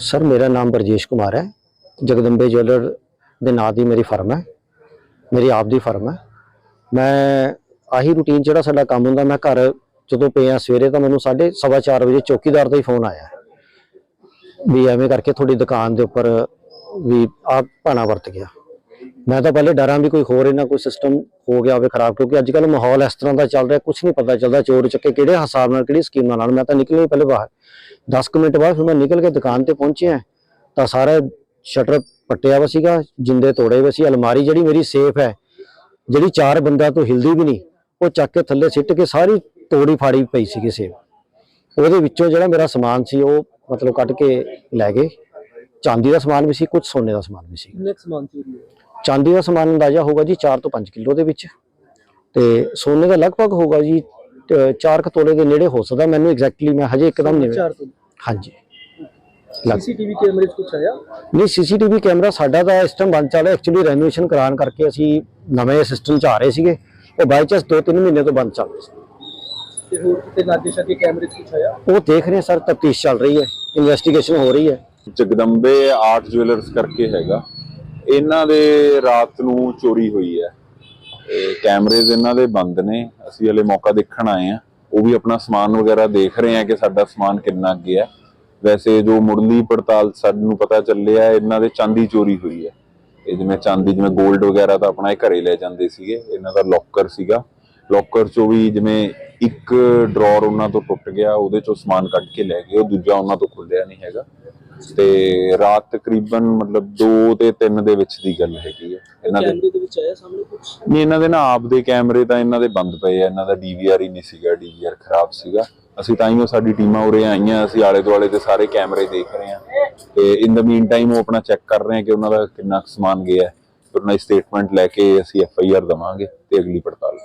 Sir, ਮੇਰਾ ਨਾਮ ਬਰਜੇਸ਼ ਕੁਮਾਰ ਹੈ। ਜਗਦੰਬੇ ਜਵੈਲਰ ਦੇ ਨਾਂ ਦੀ ਮੇਰੀ ਫਰਮ ਹੈ। ਮੇਰੀ ਆਪ ਦੀ ਫਰਮ ਹੈ। ਮੈਂ ਆਹੀ ਰੂਟੀਨ ਜਿਹੜਾ ਸਾਡਾ ਕੰਮ ਹੁੰਦਾ, ਮੈਂ ਘਰ ਜਦੋਂ ਪਿਆ ਸਵੇਰੇ ਤਾਂ ਮੈਨੂੰ 4:30 ਵਜੇ ਚੌਕੀਦਾਰ ਦਾ ਹੀ ਫੋਨ ਆਇਆ। ਵੀ ਐਵੇਂ ਕਰਕੇ ਤੁਹਾਡੀ ਦੁਕਾਨ ਦੇ ਉੱਪਰ ਵੀ ਆਹ ਭਾਣਾ ਵਰਤ ਗਿਆ। ਮੈਂ ਤਾਂ ਪਹਿਲੇ ਡਰਾਂ ਵੀ ਕੋਈ ਹੋਰ ਇਹਨਾਂ ਕੋਈ ਸਿਸਟਮ ਹੋ ਗਿਆ ਹੋਵੇ ਖਰਾਬ, ਕਿਉਂਕਿ ਅੱਜ ਕੱਲ੍ਹ ਮਾਹੌਲ ਇਸ ਤਰ੍ਹਾਂ ਦਾ ਚੱਲ ਰਿਹਾ ਕੁਝ ਨਹੀਂ ਪਤਾ ਚੱਲਦਾ ਚੋਰ ਚੱਕੇ ਕਿਹੜੇ ਹਿਸਾਬ ਨਾਲ, ਕਿਹੜੀ ਸਕੀਮਾਂ ਨਾਲ, ਮੈਂ ਤਾਂ ਨਿਕਲਿਆ ਪਹਿਲੇ ਬਾਹਰ। 10 ਕੁ ਮਿੰਟ ਬਾਅਦ ਫਿਰ ਮੈਂ ਨਿਕਲ ਕੇ ਦੁਕਾਨ ਤੇ ਪਹੁੰਚਿਆ, ਤਾਂ ਸਾਰਾ ਸ਼ਟਰ ਪੱਟਿਆ ਵਾ ਸੀਗਾ, ਜਿੰਦੇ ਤੋੜੇ ਹੋਏ ਸੀ, ਅਲਮਾਰੀ ਜਿਹੜੀ ਮੇਰੀ ਸੇਫ ਹੈ, ਜਿਹੜੀ ਚਾਰ ਬੰਦਿਆਂ ਤੋਂ ਹਿਲਦੀ ਵੀ ਨਹੀਂ, ਉਹ ਚੱਕ ਕੇ ਥੱਲੇ ਸਿੱਟ ਕੇ ਸਾਰੀ ਤੋੜੀ ਫਾੜੀ ਪਈ ਸੀਗੀ ਸੇਫ ਉਹਦੇ ਵਿੱਚੋਂ ਜਿਹੜਾ ਮੇਰਾ ਸਮਾਨ ਸੀ, ਉਹ ਮਤਲਬ ਕੱਢ ਕੇ ਲੈ ਗਏ। ਚਾਂਦੀ ਦਾ ਸਮਾਨ ਵੀ ਸੀ ਕੁਝ ਸੋਨੇ ਦਾ ਸਮਾਨ ਵੀ ਸੀ। ਕਿੰਨੇ ਸਮਾਨ ਚੋਰੀ ਚਾਂਦੀ ਦਾ ਸਮਾਨ ਅੰਦਾਜ਼ਾ ਹੋਗਾ ਜੀ 4 ਤੋਂ 5 ਕਿਲੋ ਦੇ ਵਿੱਚ। ਤੇ ਸੋਨੇ ਦਾ ਲਗਭਗ ਹੋਗਾ ਜੀ 4 ਕੁ ਤੋਲੇ ਦੇ ਨੇੜੇ ਹੋ ਸਕਦਾ ਮੈਨੂੰ ਐਗਜ਼ੈਕਟਲੀ ਮੈਂ ਹਜੇ ਇੱਕਦਮ ਨਹੀਂ ਹਾਂਜੀ। ਸੀਸੀਟੀਵੀ ਕੈਮਰੇ 'ਚ ਕੁਝ ਆਇਆ? ਨਹੀਂ ਸੀਸੀਟੀਵੀ ਕੈਮਰਾ ਸਾਡਾ ਤਾਂ ਇਸ ਟਾਈਮ ਬੰਦ ਚੱਲ ਰਿਹਾ ਐਕਚੁਅਲੀ ਰੈਨੋਵੇਸ਼ਨ ਕਰਾਉਣ ਕਰਕੇ ਅਸੀਂ ਨਵੇਂ ਸਿਸਟਮ 'ਚ ਆ ਰਹੇ ਸੀਗੇ ਉਹ ਬਾਈ ਚਾਂਸ 2-3 ਮਹੀਨੇ ਤੋਂ ਬੰਦ ਚੱਲ ਰਿਹਾ ਸੀ। ਤੇ ਹੋਰ ਕਿਤੇ ਲਾਗੇ ਸ਼ਾਗੇ ਕੈਮਰੇ 'ਚ ਕੁਝ ਆਇਆ? ਉਹ ਦੇਖ ਰਹੇ ਸਰ ਤਫਤੀਸ਼ ਚੱਲ ਰਹੀ ਹੈ ਇਨਵੈਸਟੀਗੇਸ਼ਨ ਹੋ ਰਹੀ ਹੈ। ਜਗਦੰਬੇ ਆਰਟ ਜੁਐਲਰਸ ਕਰਕੇ ਹੈਗਾ। ਇਹਨਾਂ ਦੇ ਰਾਤ ਨੂੰ ਚੋਰੀ ਹੋਈ ਹੈ। ਕੈਮਰੇਜ਼ ਇਹਨਾਂ ਦੇ ਬੰਦ ਨੇ। ਅਸੀਂ ਹਲੇ ਮੌਕਾ ਦੇਖਣ ਆਏ ਆ ਉਹ ਵੀ ਆਪਣਾ ਸਮਾਨ ਵਗੈਰਾ ਦੇਖ ਰਹੇ ਆ ਕਿ ਸਾਡਾ ਸਮਾਨ ਕਿੰਨਾ ਅੱਗੇ ਹੈ। ਵੈਸੇ ਜੋ ਮੁਰਲੀ ਪੜਤਾਲ ਸਾਨੂੰ ਪਤਾ ਚੱਲਿਆ, ਇਹਨਾਂ ਦੇ ਚਾਂਦੀ ਚੋਰੀ ਹੋਈ ਹੈ। ਇਹ ਜਿਵੇਂ ਚਾਂਦੀ, ਜਿਵੇਂ 골ਡ ਵਗੈਰਾ ਤਾਂ ਆਪਣਾ ਇਹ ਘਰੇ ਲੈ ਜਾਂਦੇ ਸੀਗੇ। ਇਹਨਾਂ ਦਾ ਲੋਕਰ ਸੀਗਾ। ਲੋਕਰ ਚੋਂ ਵੀ ਜਿਵੇਂ ਇੱਕ ਡਰਾਅਰ ਉਹਨਾਂ ਤੋਂ ਟੁੱਟ ਗਿਆ ਉਹਦੇ ਚੋਂ ਸਮਾਨ ਕੱਢ ਕੇ ਲੈ ਗਏ ਉਹ ਦੂਜਾ ਉਹਨਾਂ ਤੋਂ ਖੁੱਲਿਆ ਨਹੀਂ ਹੈਗਾ। ਤੇ ਰਾਤ ਤਕਰੀਬਨ ਮਤਲਬ 2 ਤੇ 3 ਦੇ ਵਿੱਚ ਦੀ ਗੱਲ ਹੈਗੀ ਹੈ। ਇਹਨਾਂ ਦੇ ਕੈਮਰੇ ਦੇ ਵਿੱਚ ਆਇਆ ਸਾਹਮਣੇ ਕੁਝ ਨਹੀਂ ਇਹਨਾਂ ਦੇ ਨਾ ਆਪ ਦੇ ਕੈਮਰੇ ਤਾਂ ਇਹਨਾਂ ਦੇ ਬੰਦ ਪਏ ਆ ਇਹਨਾਂ ਦਾ ਡੀਵੀਆਰ ਹੀ ਨਹੀਂ ਸੀਗਾ ਡੀਵੀਆਰ ਖਰਾਬ ਸੀਗਾ। ਅਸੀਂ ਤਾਂ ਹੀ ਸਾਡੀ ਟੀਮਾਂ ਉਰੇ ਆਈਆਂ ਅਸੀਂ ਆਲੇ ਦੁਆਲੇ ਦੇ ਸਾਰੇ ਕੈਮਰੇ ਦੇਖ ਰਹੇ ਹਾਂ। ਤੇ ਇਨ ਦਾ ਮੀਨ ਟਾਈਮ ਉਹ ਆਪਣਾ ਚੈੱਕ ਕਰ ਰਹੇ ਹਾਂ ਕਿ ਉਹਨਾਂ ਦਾ ਕਿੰਨਾ ਸਮਾਨ ਗਿਆ ਹੈ। ਉਹਨਾਂ ਦੀ ਸਟੇਟਮੈਂਟ ਲੈ ਕੇ ਅਸੀਂ ਐਫ ਆਈ ਆਰ ਦਵਾਂਗੇ ਤੇ ਅਗਲੀ ਪੜਤਾਲ